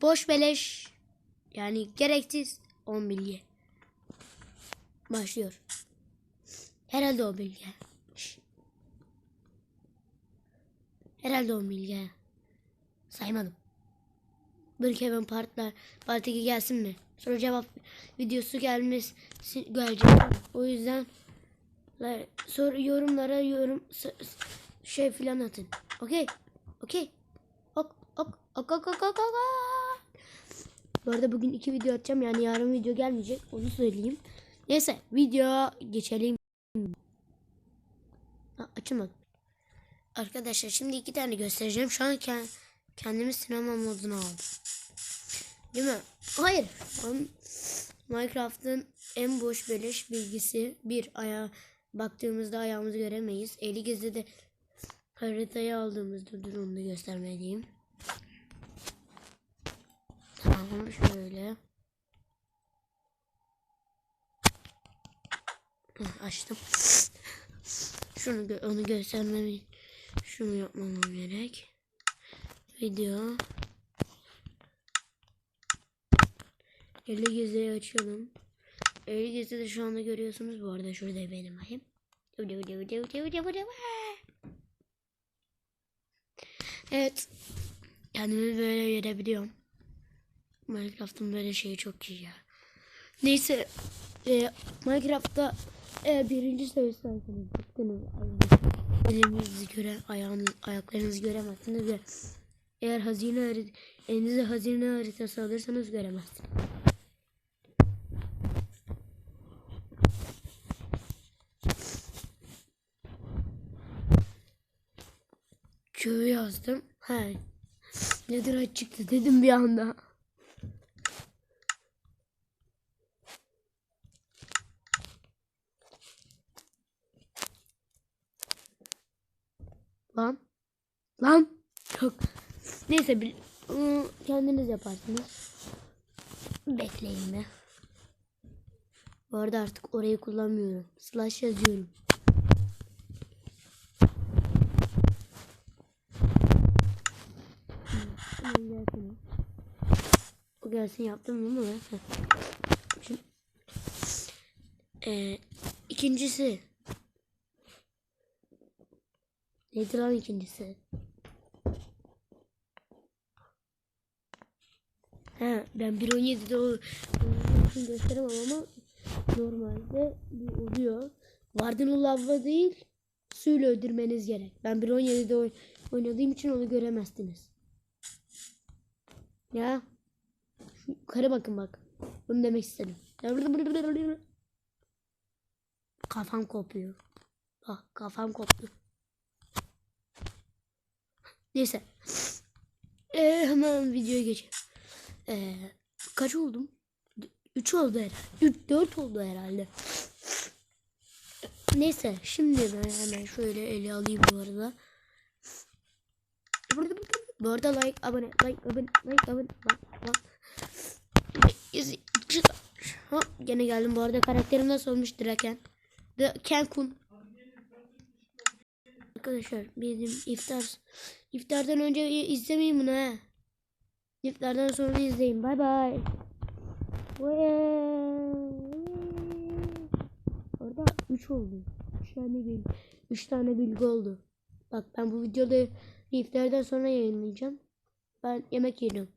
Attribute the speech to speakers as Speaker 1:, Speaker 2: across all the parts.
Speaker 1: Boş beleş yani gereksiz 10 bilgi. Başlıyor. Herhalde o bilgi. Şş. Herhalde o bilgi. Saymadım. Bir Kevin partlar part 2 gelsin mi? Soru cevap videosu gelmesi gelecek. O yüzden soru yorumlara yorum şey filan atın. Okey. Okey. Ok ok ok ok ok ok ok. Bu arada bugün iki video atacağım yani yarın video gelmeyecek onu söyleyeyim. Neyse video geçelim. Ha, açılmadı. Arkadaşlar şimdi iki tane göstereceğim. Şu an ke- kendimi sinema moduna aldım. Değil mi? Hayır. Minecraft'ın en boş beleş bilgisi bir ayağa baktığımızda ayağımızı göremeyiz. Eli gizli de haritayı aldığımızda dur onu göstermeliyim. Tamam şöyle. Açtım. Şunu gö- onu göstermem şunu yapmamam gerek. Video. Eli gizliyi açalım. Eli gizli de şu anda görüyorsunuz bu arada şurada benim ayım. Evet. Kendimi böyle görebiliyorum. Minecraft'ın böyle şeyi çok iyi ya. Neyse. E, Minecraft'ta e, birinci seviyesindesiniz. Bıktınız. Elinizi göre, ayağınız, ayaklarınızı göremezsiniz ve eğer hazine elinize hazine haritası alırsanız göremezsiniz. Köyü yazdım. He. Nedir çıktı dedim bir anda. Lan. Lan. Çok. Neyse bil- ıı, kendiniz yaparsınız. Bekleyin be. Bu arada artık orayı kullanmıyorum. Slash yazıyorum. Gelsin. O gelsin yaptım değil mi? Şimdi, Ee, ikincisi. Neydi lan ikincisi? He ben 1.17'de o için gösteremem ama normalde bu oluyor. Vardın lavva değil suyla öldürmeniz gerek. Ben 1.17'de oy- oynadığım için onu göremezsiniz. Ya. Şu yukarı bakın bak. Bunu demek istedim. Kafam kopuyor. Bak kafam koptu. Neyse. Ee, hemen videoya geçelim. Ee, kaç oldum? 3 oldu herhalde. 3 4 oldu herhalde. Neyse şimdi ben hemen şöyle ele alayım bu arada. Bu arada like, abone, like, abone, like, abone, like, like. Ha, gene geldim bu arada karakterim nasıl olmuş Draken? The Cancun. Arkadaşlar bizim iftar iftardan önce izlemeyin bunu ha. İftardan sonra izleyin. Bay bay. Orada 3 oldu. 3 tane bil 3 tane bilgi oldu. Bak ben bu videoda iftardan sonra yayınlayacağım. Ben yemek yiyorum.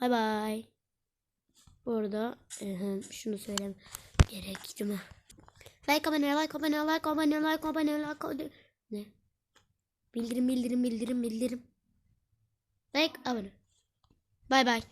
Speaker 1: Bay bay. Bu arada şunu söylem gerek değil mi? Like abone like abone like abone like abone like abone. Ne? Bildirim bildirim bildirim bildirim. Like abone. Bay bay.